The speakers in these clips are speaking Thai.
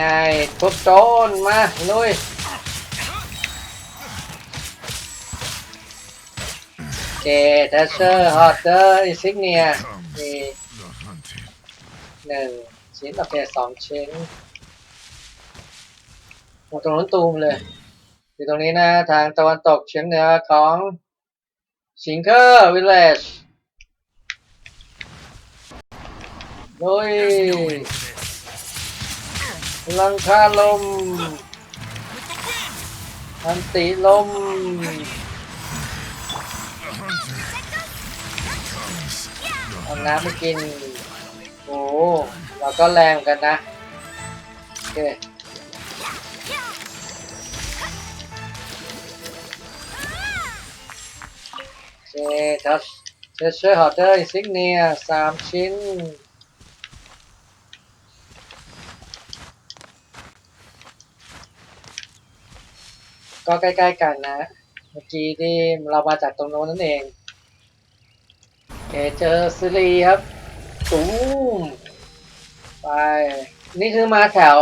ไงทุบโจนมาลุยเจเดเชอร์ฮอตเตอร์อิซิกเนียมีหนึ่งชิ้นโอเคสองชิ้นโอ้ตรงนู้นตูมเลยอยู่ตรงนี้นะทางตะวันตกเฉียงเหนือของชิงเกอร์วิลเลจลุย ลังคาลมอันติลมเอาน้ำไปกิน โอ้เราก็แรงกันนะ โอเคโอเคทัชเชเชอร์ฮอเตอร์อิซิกเนียสามชิ้น ก็ใกล้ๆกันนะ เมื่อกี้ที่เรามาจากตรงโน้นนั่นเองเคเจอซิลีครับตูมไป นี่คือมาแถว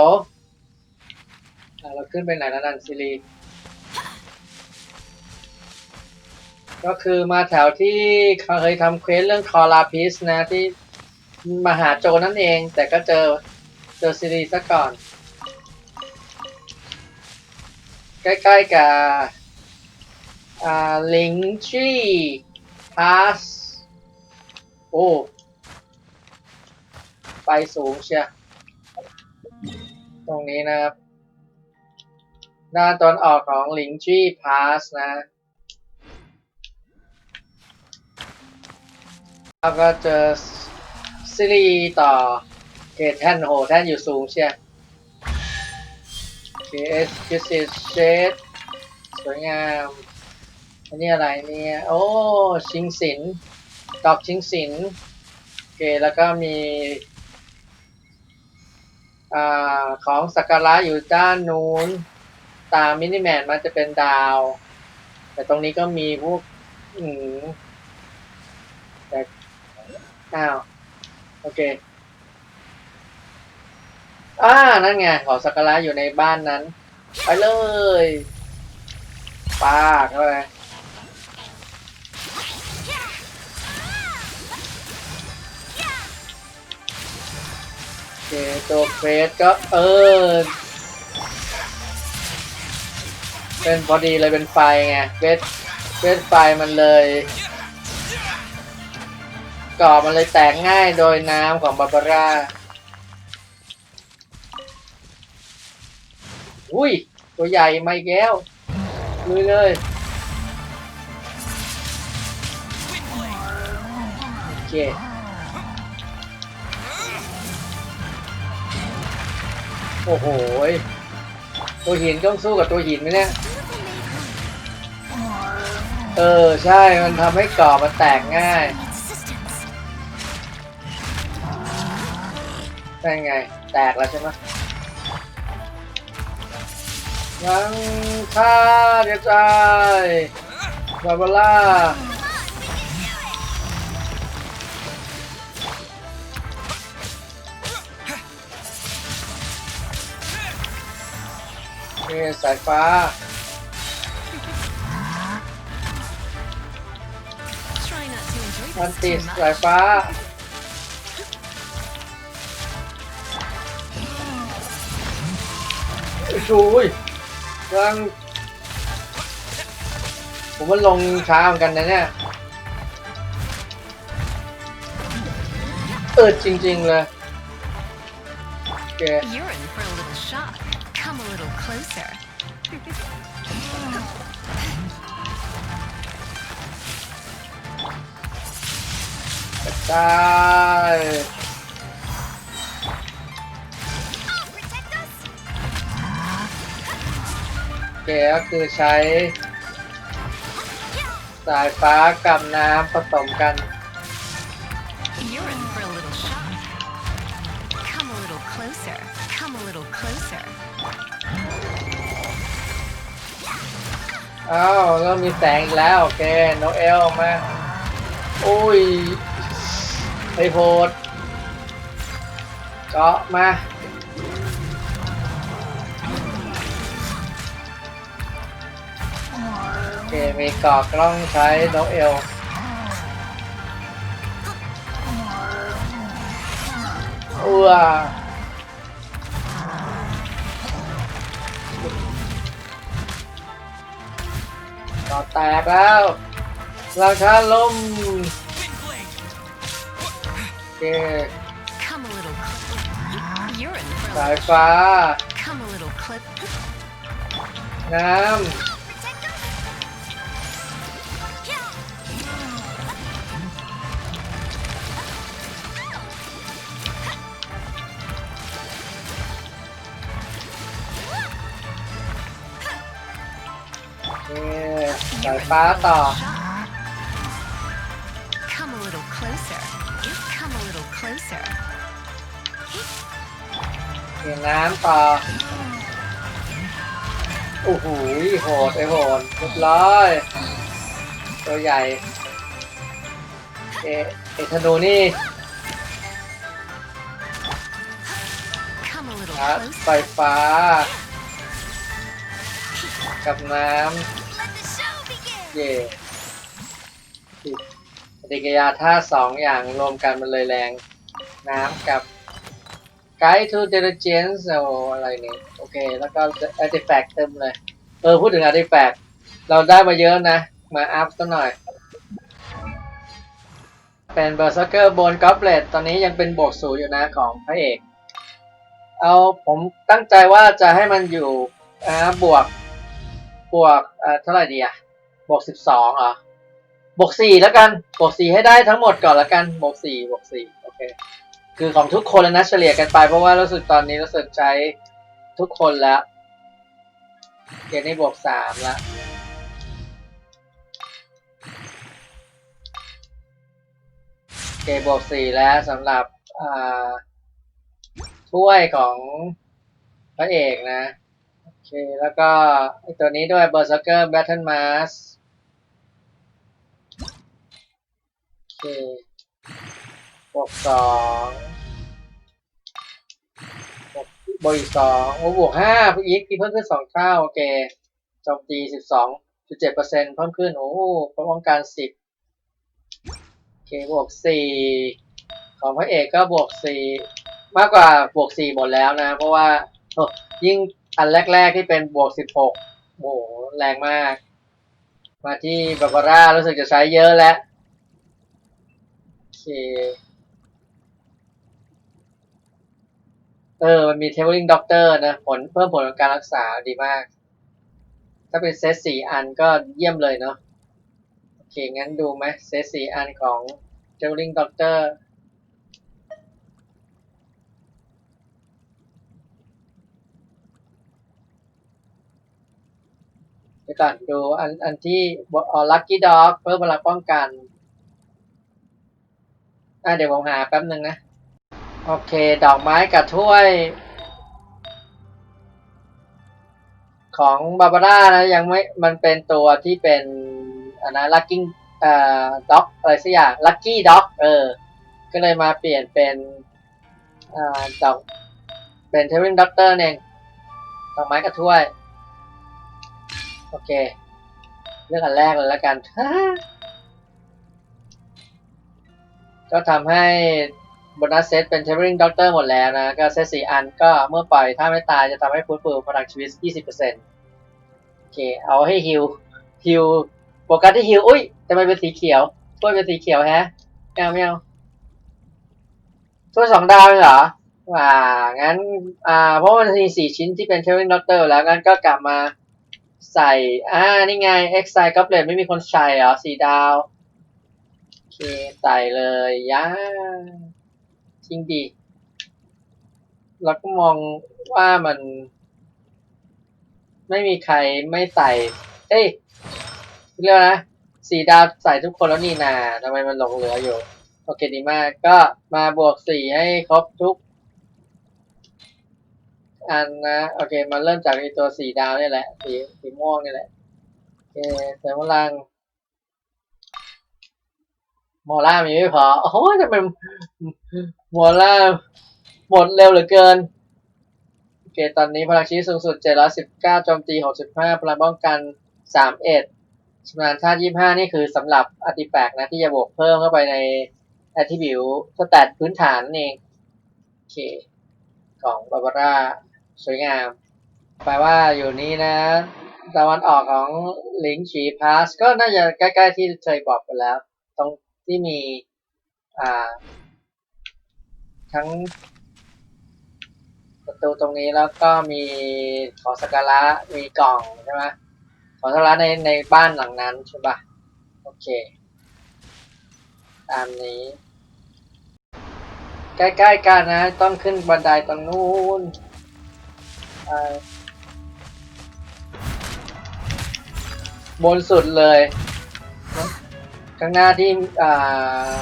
เราขึ้นไปไหนแล้วนั่นซิลี ก็คือมาแถวที่เคยทำเควสเรื่องคอลาพิสนะที่มาหาโจนั่นเอง แต่ก็เจอเจอซิลีซะก่อน ใกล้ๆกับอ่าลิงชี่พาสโอ้ไปสูงเชียตรงนี้นะครับ ด้านตอนออกของลิงชี่พาสนะแล้วก็เจอซิลีต่อเกตแท่นโหแท่นอยู่สูงเชีย KS k i s s Shade สวยงามอันนี้อะไรเนี่ย โอ้ชิงสินดอกชิงสินโอเคแล้วก็มีอ่าของสักการะอยู่ด้านนู้น ตามมินิแมนมันจะเป็นดาว แต่ตรงนี้ก็มีพวกอืมแต่อ้าว โอเค อ่านั่นไงของสักการะอยู่ในบ้านนั้น ไปเลยปากเข้าไปเคตัวเฟสก็เออเป็นพอดีเลยเป็นไฟไงเฟสเฟสไฟมันเลยก่อมันเลยแตกง่ายโดยน้ำของบาบาร่า อุ้ย ตัวใหญ่ไมาอีกแล้วลุยเลยโอเคโอ้โหตัวหินต้องสู้กับตัวหินไหมเนี่ยเออ ใช่มันทำให้กรอบมันแตกง่ายใช่ไง แตกแล้วใช่ไหม ยังฆ่ากระจายบาบาร่าเอสายฟ้ามันติดสายฟ้าโอ้ย ยังผมว่าลงช้าเหมือนกันนะเนี่ย เออจริง ๆ เลยโอเค You're in for a little shock. Come a little closer. กร เคก็คือใช้ สายฟ้ากับน้ำผสมกัน You're in for a little shock. Come a little closer. Come a little closer. อ้าวเริ่มมีแสงอีกแล้ว โอเคโนเอลมาอุ้ยไอโพดเจาะมา เคมีเกาะกล้องใช้นกเอลอ้วเกาะแตกแล้ว ราชาลมโอเค Come a little closer. You're in for a สาย little. ฟ้า Come a little clip. น้ำ สายฟ้าต่อ Come a little closer. Come a little closer. เขียนน้ำต่อ โอ้โหโหดไอโหดเรียบร้อย ตัวใหญ่ เอะเอธนูนี่ Come a little ครับไฟ closer. ฟ้า กับน้ Let เย่ปฏิกิริยาท่าสองอย่างรวมกันมันเลยแรง น้ำกับ Guide to Diligence โอ้อะไรนี่ โอเค แล้วก็ Artifact เต็มเลย เออ พูดถึง Artifact เราได้มาเยอะนะ มาอัพสักหน่อย เป็น Berserker Bone Goblet ตตอนนี้ยังเป็นบวกศูนย์อยู่นะของพระเอก เอาผมตั้งใจว่าจะให้มันอยู่อ่าบวก บวกเอ่อเท่าไหร่ดีอะ บวกสิบสองเหรอบวกสี่แล้วกันบวกสี่ให้ได้ทั้งหมดก่อนแล้วกันบวกสี่บวกสี่โอเคคือของทุกคนเลยนะเฉลี่ยกันไปเพราะว่ารู้สึกตอนนี้รู้สึกใช้ทุกคนแล้วเกณฑ์นี้บวกสามละโอเคบวกสี่แล้วสำหรับอ่าถ้วยของพระเอกนะ โอเค แล้วก็ไอตัวนี้ด้วย Berserker Battle Mask โอเคบ วกสองบวกบวกอีกสองโอ้บวกห้าพี่อีกเพิ่มขึ้นสองเท่าโอเคโจมตีสิบสองจุดเจ็ดเปอร์เซ็นต์เพิ่มขึ้นโอ้ป้องกันสิบโอเคบวกสี่ของพระเอกก็บวกสี่มากกว่าบวกสี่หมดแล้วนะ เพราะว่ายิ่งอันแรก ๆ ที่เป็นบวกสิบหกโอ้โหแรงมาก มาที่บาบาร่ารู้สึกจะใช้เยอะแล้ว เคเออ มันมี Traveling Doctor นะ ผลเพิ่มผลของการรักษาดีมาก ถ้าเป็นเซตสี่อันก็เยี่ยมเลยเนาะ โอเค งั้นดูไหมเซตสี่อันของ Traveling Doctor เดี๋ยวก่อนดูอันอันที่อ๋อ Lucky Dog เพิ่มพลังป้องกัน อะเดี๋ยวผมหาแป๊บหนึ่งนะ โอเค ดอกไม้กับถ้วย ของบาบาร่านะ ยังไม่มันเป็นตัวที่เป็นอันนะลักกิ้งเอ่อด็อกอะไรสักอย่างลัคกี้ด็อกเออ ก็เลยมาเปลี่ยนเป็นอ่าดอกเป็นเทวินด็อกเตอร์เองดอกไม้กับถ้วย โอเคเลือกอันแรกเลยแล้วกัน ก็ทำให้โบนัสเซตเป็น Tethering Doctor หมดแล้วนะ ก็เซตสี่อันก็เมื่อปล่อยถ้าไม่ตายจะทำให้ฟื้นฟูพลังชีวิต 20%โอเค เอาให้ฮิลฮิลโฟกัสที่ฮิลอุ้ยทำไมเป็นสีเขียวถ้วยเป็นสีเขียวแฮะไม่เอาไม่เอาถ้วยสองดาวเลยเหรอว่า งั้น อ่า เพราะมันมีสี่ชิ้นที่เป็น Tethering Doctor แล้วงั้นก็กลับมาใส่ อ่า นี่ไง Exile Goblet ไม่มีคนใส่เหรอสี่ดาว เคใส่เลยย่าจริงดีเราก็มองว่ามัน ไม่มีใครไม่ใส่ เอ้ยเรียกว่านะสีดาวใส่ทุกคนแล้วนี่นาทำไมมันหลงเหลืออยู่ โอเคดีมากก็มาบวกสี่ให้ครบทุก อันนะ โอเค มาเริ่มจากไอตัวสีดาวนี่แหละ สีสีม่วงนี่แหละโอเคเสริมพลัง มอล่ามีไม่พอ โอ้โหจะเป็นมอล่าหมดเร็วเหลือเกิน โอเค ตอนนี้พลังชีสูงสุด 719โจมตี 65พลังป้องกัน 31ชำนาญธาตุยี่ห้านี่คือสำหรับอติแฟกนะ ที่จะบวกเพิ่มเข้าไปใน attribute สแตทพื้นฐานนั่นเอง โอเคกล่องบาบาร่า สวยงามแปลว่าอยู่นี้นะตะวันออกของหลิงฉีพาสก็น่าจะใกล้ ๆ ที่เคยบอกไปแล้ว ตรง ที่มีอ่า ทั้ง ประตูตรงนี้แล้วก็มีของสักการะมีกล่องใช่ไหมของสักการะในในบ้านหลังนั้นใช่ปะโอเค ตามนี้ ใกล้ๆกันนะ ต้องขึ้นบันไดตรงนู้นไปบนสุดเลย ข้างหน้าที่อ่า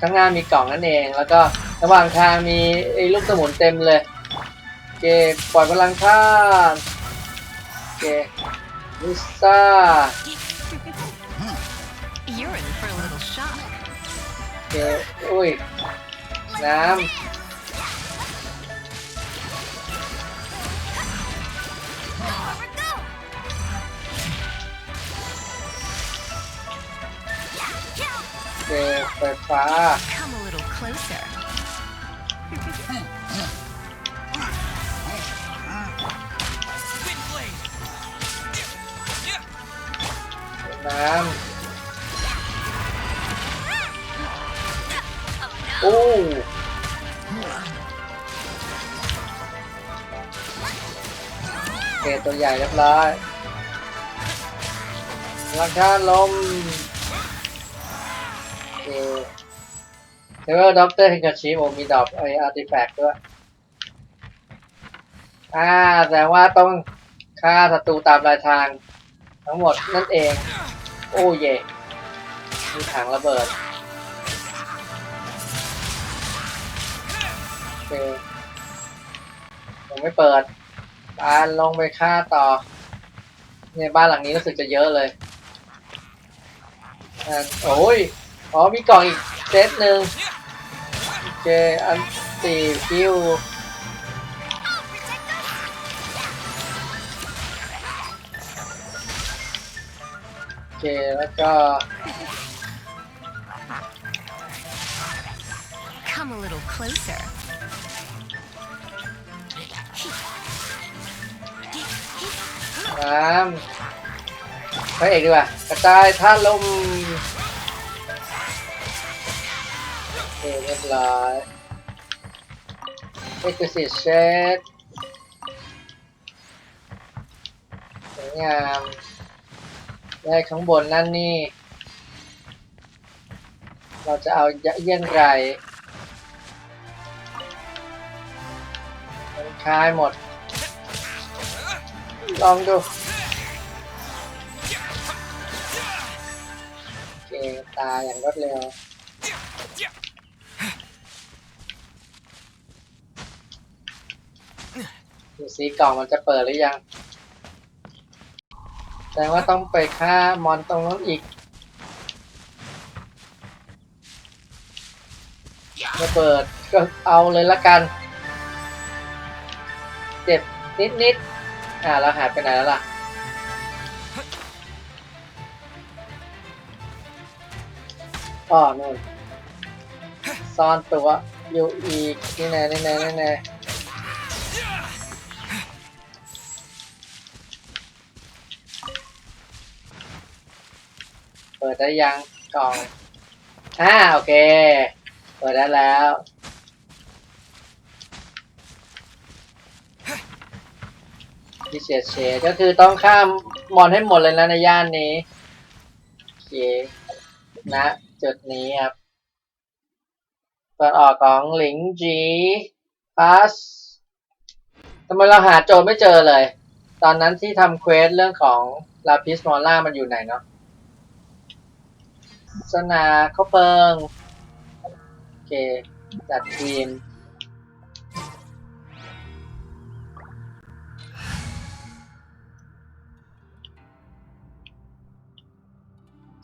ข้างหน้ามีกล่องนั่นเอง แล้วก็ระหว่างทางมีไอ้ลูกสมุนเต็มเลยโอเคปล่อยพลังข้ามโอเคลิซ่า You're in for a little shock. โอเคอุ้ยน้ Over go. ำโอเคไฟฟ้า Come a little closer. Wind blade. น้ำ โอ้โอเคตัวใหญ่เรียบร้อยราคาลม เคเทเวอร์ด็อกเตอร์เฮงกาชิโอมีดอกไออาร์ติแฟกต์ด้วย อ่าแต่ว่าต้องฆ่าศัตรูตามรายทาง ทั้งหมดนั่นเอง โอ้เย่มีถังระเบิดโอเคยังไม่เปิดปานลงไปฆ่าต่อเนี่ยบ้านหลังนี้รู้สึกจะเยอะเลย โอ้ย อ๋อมีกล่องอีกเซตหนึ่งโอเคอันสี่คิวโอเคแล้วก็ Come a little closer. น้ำพระเอกดีกว่ากระจายท่าลม รียบร้อย Exquisite Shade สวยงามได้ข้างบนนั่นนี่ เราจะเอายะเยี่ยงไรมันคลายหมด ลองดูโอเคตายอย่างรวดเร็ว ดู สีกล่องมันจะเปิดหรือยัง แสดงว่าต้องไปฆ่ามอนตรงนู้นอีกระเบิดก็เอาเลยละกัน เจ็บนิดๆอ่าแล้วหายไปไหนแล้วล่ะ อ๋อนู่นซ่อนตัวอยู่อีกนี่แน่นี่แน่นี่แน่ ได้ยังกล่องอ่าโอเค เปิดได้แล้วดิเชดเชดก็คือต้องข้ามมอนให้หมดเลยนะในย่านนี้ โอเคนะจุดนี้ครับตอนออกของหลิงจีพาสทำไมเราหาโจทย์ไม่เจอเลย ตอนนั้นที่ทำเควสเรื่องของลาพิสมอล่ามันอยู่ไหนเนาะ สนาเขาเปิง โอเค จัดทีม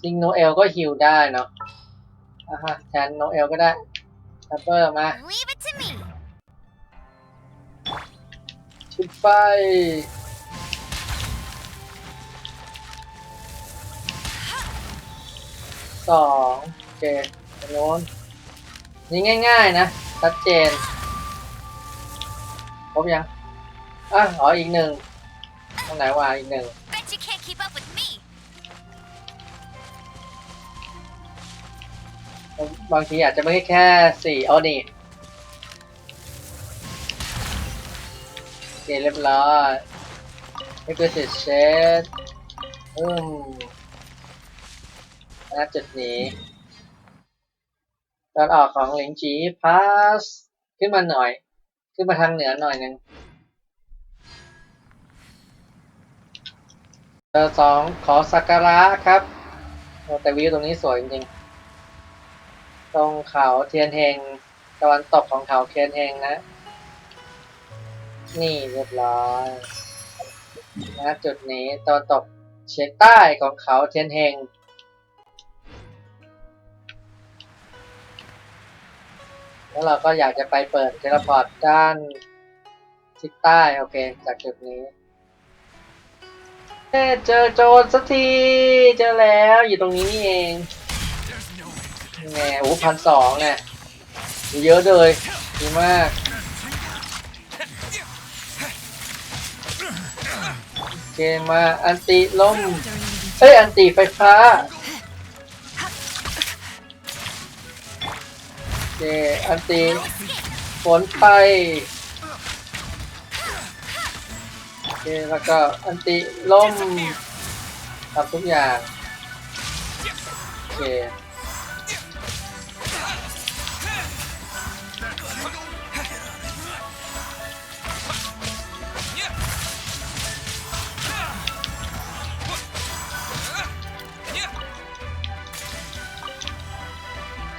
จริงโนเอลก็ฮิลได้เนาะอะฮะแทนโนเอลก็ได้ทัพเปอร์มา Leave it to me. ชุดไฟ สองโอเคตรงโน้นนี่ง่ายๆนะชัดเจนครบยังอะอ๋ออีกหนึ่งตรงไหนวะอีกหนึ่ง Bet you can't keep up with me. บางทีอาจจะไม่ใช่แค่สี่เอานี่โอเคเรียบร้อยนี่คือจุดเชดอืม ณจุดนี้ตอนออกของหลิงจีพาสขึ้นมาหน่อย ขึ้นมาทางเหนือหน่อยหนึ่งเบอร์สองขอสักการะครับโอ้แต่วิวตรงนี้สวยจริงๆ ตรงเขาเทียนเฮงตะวันตกของเขาเทียนเฮงนะ นี่เรียบร้อยนะจุดนี้ตะวันตกเฉียงใต้ของเขาเทียนเฮง แล้วเราก็อยากจะไปเปิดเทเลพอร์ตด้านทิศใต้โอเค จากจุดนี้เอ้เจอโจรสักที เจอแล้วอยู่ตรงนี้นี่เองแหมโอ้พันสองเนี่ยเยอะเลยดีมากโอเคมาอันติล่มเอ้ย อันติไฟฟ้า อเคอันตีฝนไปโอเคแล้วก็อันติล่มทำทุกอย่างโอเค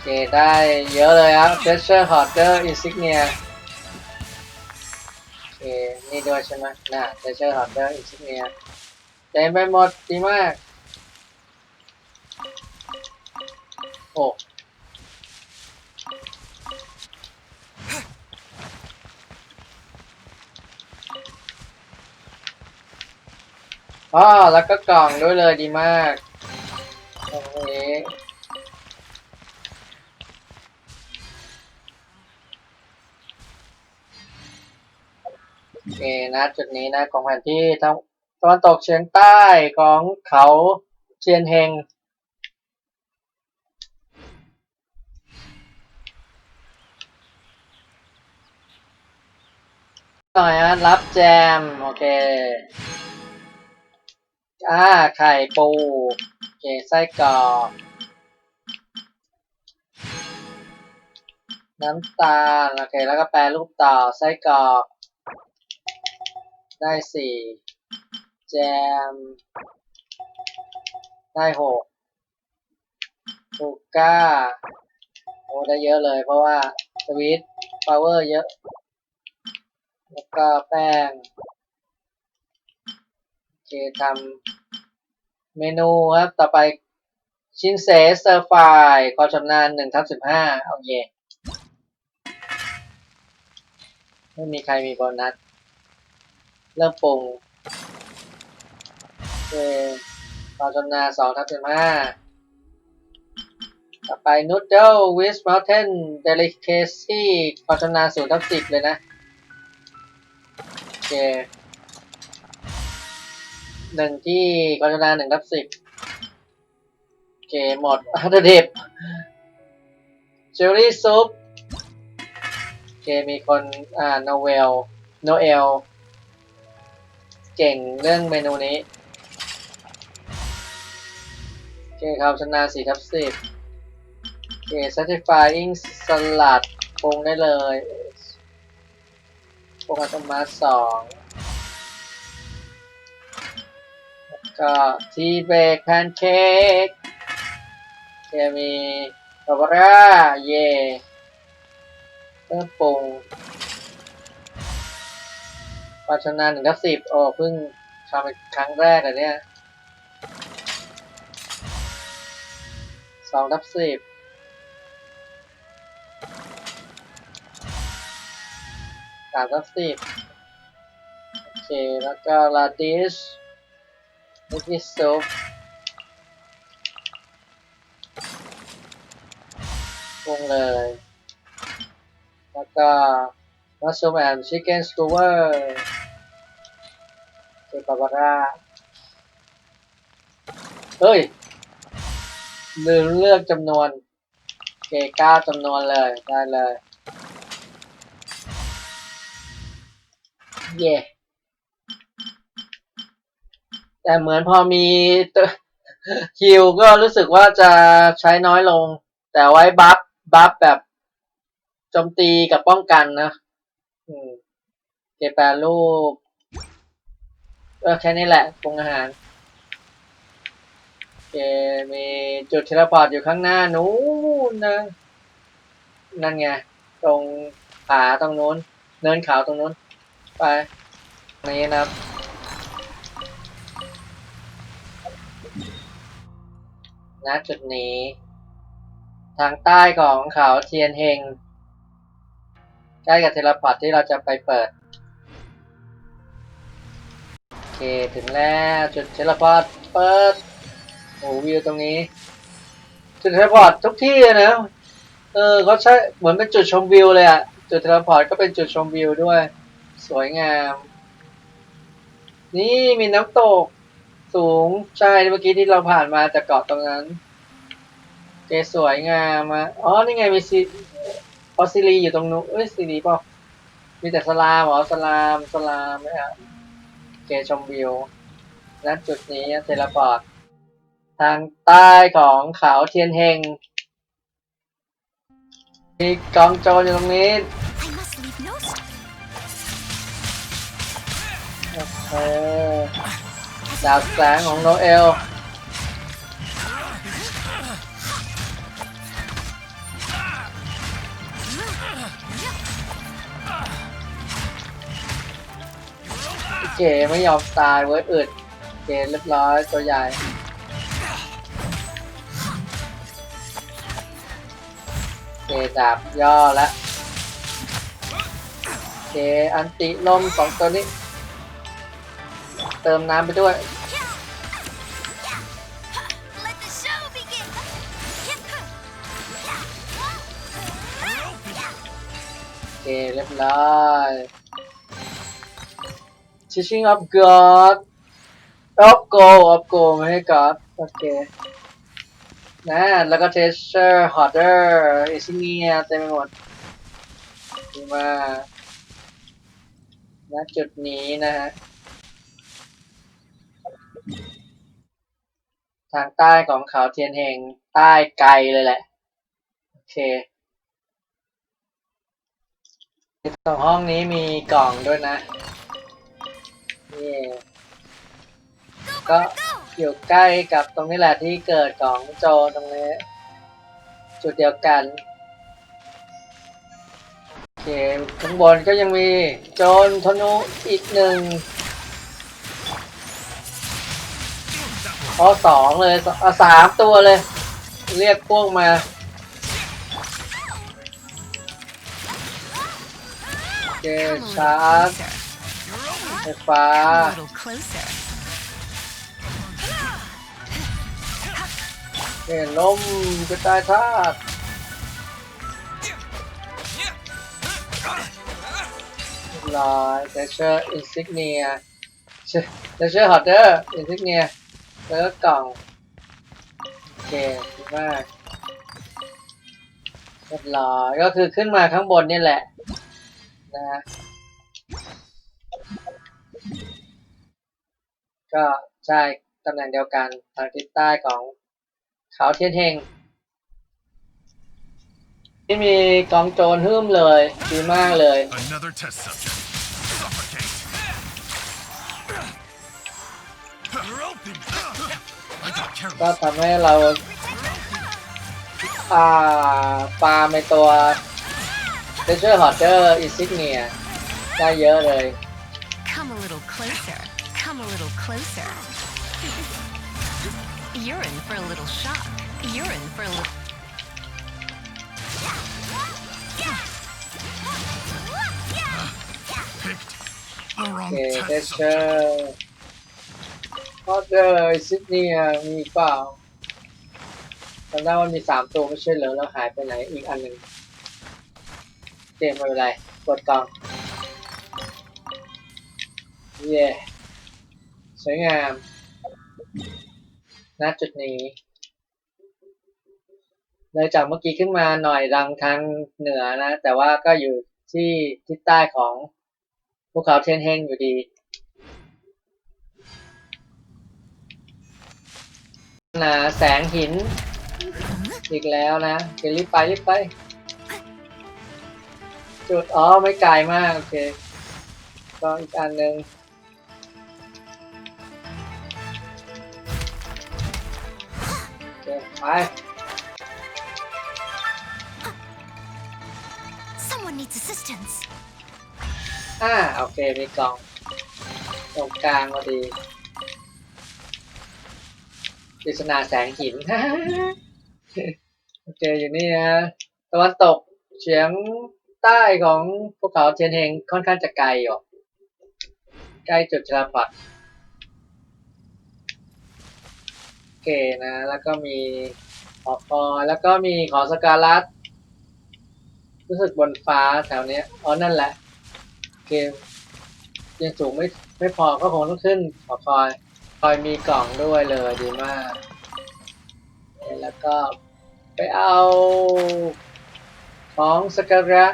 เคได้เยอะเลยครับ Treasure Hoarder Insignia โอเคนี่ด้วยใช่ไหมน่ะ Treasure Hoarder Insignia เต็มไปหมดดีมาก โอ้อ๋อแล้วก็กล่องด้วยเลยดีมาก นะจุดนี้นะของแผนที่ทางตะวันตกเฉียงใต้ของเขาเชียนเฮงหน่อยนะรับแจม โอเคอ่าไข่ปู โอเคไส้กรอกน้ำตาล โอเค แล้วก็แปรรูปต่อไส้กรอก ได้สี่แจม ได้หกถูกก้าโอ้ได้เยอะเลยเพราะว่าสวิตพาวเวอร์เยอะ แล้วก็แป้งโอเคทำเมนูครับ ต่อไปชินเซสเตอร์ไฟความชำนาญหนึ่งทับสิบห้าเอาเย่ไม่มีใครมีโบนัส เริ่มปรุงโอเคความชำนาญสองทับสิบห้าต่อไป Noodle with Mountain Delicacy ความชำนาญศูนย์ทับสิบเลยนะ โอเคหนึ่งที่ความชำนาญหนึ่งทับสิบโอเค หมดอัตดิบเจลลี่ซุปโอเค มีคนอ่าโนเวลโนเอล เก่งเรื่องเมนูนี้โอเคครับชำนาญ4ทับ10โอเค satisfying สลัดปรุงได้เลยปรุงอัตโนมัติสองแล้วก็ทีเบกแพนเค้กเคมีบาบาร่าเย่เริ่มปรุง ควาชนาหนึ่งทับสิบโอ้เพิ่งทำเป็นครั้งแรกเลยเนี่ยสองทับสิบสามทับสิบโอเค แล้วก็ลาดิชมิกิซุปวงเลย แล้วก็มัช r ูแอนชิคเก้นสตูเวอร์ เกปาบาร่าเฮ้ยลืมเลือกจำนวนเกก้าจำนวนเลยได้เลย เย่แต่เหมือนพอมีตัวฮิวก็รู้สึกว่าจะใช้น้อยลง แต่ไว้บัฟบัฟแบบโจมตีกับป้องกันนะ อืมเกแปรรูป ก็แค่นี้แหละปรุงอาหารโอเคมีจุดเทเลพอร์ตอยู่ข้างหน้านู้นนะนั่นไง ตรงผาตรงนู้น เนินเขาตรงนู้น ไปนี้นะครับณจุดนี้ ทางใต้ของเขาเทียนเฮงใกล้กับเทเลพอร์ตที่เราจะไปเปิด เค ถึงแล้วจุดเทเลพอร์ตเปิดโอ้วิวตรงนี้ จุดเทเลพอร์ตทุกที่เลยนะเออเขาใช้เหมือนเป็นจุดชมวิวเลยอะจุดเทเลพอร์ตก็เป็นจุดชมวิวด้วย สวยงาม นี่มีน้ำตกสูงใช่เมื่อกี้ที่เราผ่านมาจากเกาะตรงนั้นเจสวยงามอะอ๋อนี่ไงมีซีออสซิลีอยู่ตรงนู้นเอ้ยซีรีเปล่ามีแต่สลามเหรอสลามสลามไหมครับ เกชมวิวณจุดนี้เทเลพอร์ตทางใต้ของเขาเทียนเฮง มีกองโจรอยู่ตรงนี้ โอเคดาบแสงของโนเอล เก๋ไม่ยอมตายเว้ยอึดเก๋เรียบร้อยตัวใหญ่เก๋ดาบย่อแล้วเกอันติลมสองตัวนี้ เติมน้ำไปด้วยโอเคเรียบร้อย Teaching of God of Go of Go ไม่ให้ God โอเคนะแล้วก็ Treasure Hoarder อิซิเนียเต็มไปหมดดีมากณจุดนี้นะฮะทางใต้ของเขาเทียนเฮงใต้ไกลเลยแหละ โอเคตรงห้องนี้มีกล่องด้วยนะ นี่ก็อยู่ใกล้กับตรงนี้แหละที่เกิดของโจตรงนี้ จุดเดียวกันโอเคข้างบนก็ยังมีโจรธนูอีกหนึ่งอ๋อสองเลยสอะสามตัวเลย เรียกพวกมาโอเคชาร์จ ไฟฟ้า a little closer. เห็นลมกระจายธาตุลอยเดเชอร์อินซิกเนียเดเชอร์ฮอตเดอร์อินซิกเนียแล้วก็กล่องโอเคดีมากเรียบร้อยก็คือขึ้นมาข้างบนนี่แหละนะฮะ ก็ใช่ตำแหน่งเดียวกันทางทิศใต้ของเขาเทียนเฮงที่มีกองโจรหื้มเลยดีมากเลย Another test subject. Suffocate. You're open. I got ก็ careless. ทำให้เราอ่าปาในตัวเ e เ s อร์ฮอตเดอร์อิซิกเนียได้เยอะเลย Come a little closer. Come a little closer. You're in for a little shock. You're in for a little. Picked the โอ wrong เค test เ e เ subject. อร์ฮอตเดอร์อิซิกเนียมีเปล่าไปจำได้ว่ามีสามตัวไม่ใช่เหรอแล้วหายไปไหนอีกอันหนึ่งเกมไม่เป็นไรกดกล่องเย่ สวยงามณจุดนี้เลยจากเมื่อกี้ขึ้นมาหน่อยดังทางเหนือนะ แต่ว่าก็อยู่ที่ทิศใต้ของภูเขาเทียนเฮงอยู่ดีนะแสงหิน อีกแล้วนะเดี๋ยวรีบไปรีบไป จุดอ๋อไม่ไกลมาก โอเค ก็อีกอันหนึ่ง ไป Someone needs assistance. อ่าโอเคมีกล่องตรงกลางพอดีปริศนาแสงหิน โอเคอยู่นี่นะตะวันตกเฉียงใต้ของภูเขาเทียนเฮงค่อนข้างจะไกลอยู่ใกล้จุดชลาพัดโอ เคนะ แล้วก็มีหอคอยแล้วก็มีขอสการัตรู้สึกบนฟ้าแถวเนี้ยอ๋อนั่นแหละเกมยังสูงไม่ไม่พอก็คงต้องขึ้นขอคอย คอยมีกล่องด้วยเลยดีมาก แล้วก็ไปเอาของสกการะ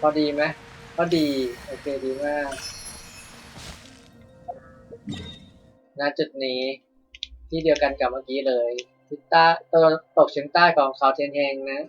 พอดีไหมพอดี โอเคดีมาก ณจุดนี้ ที่เดียวกันกับเมื่อกี้เลยทิศใต้ตะวันตกเฉียงใต้ของเขาเทียนเฮงนะ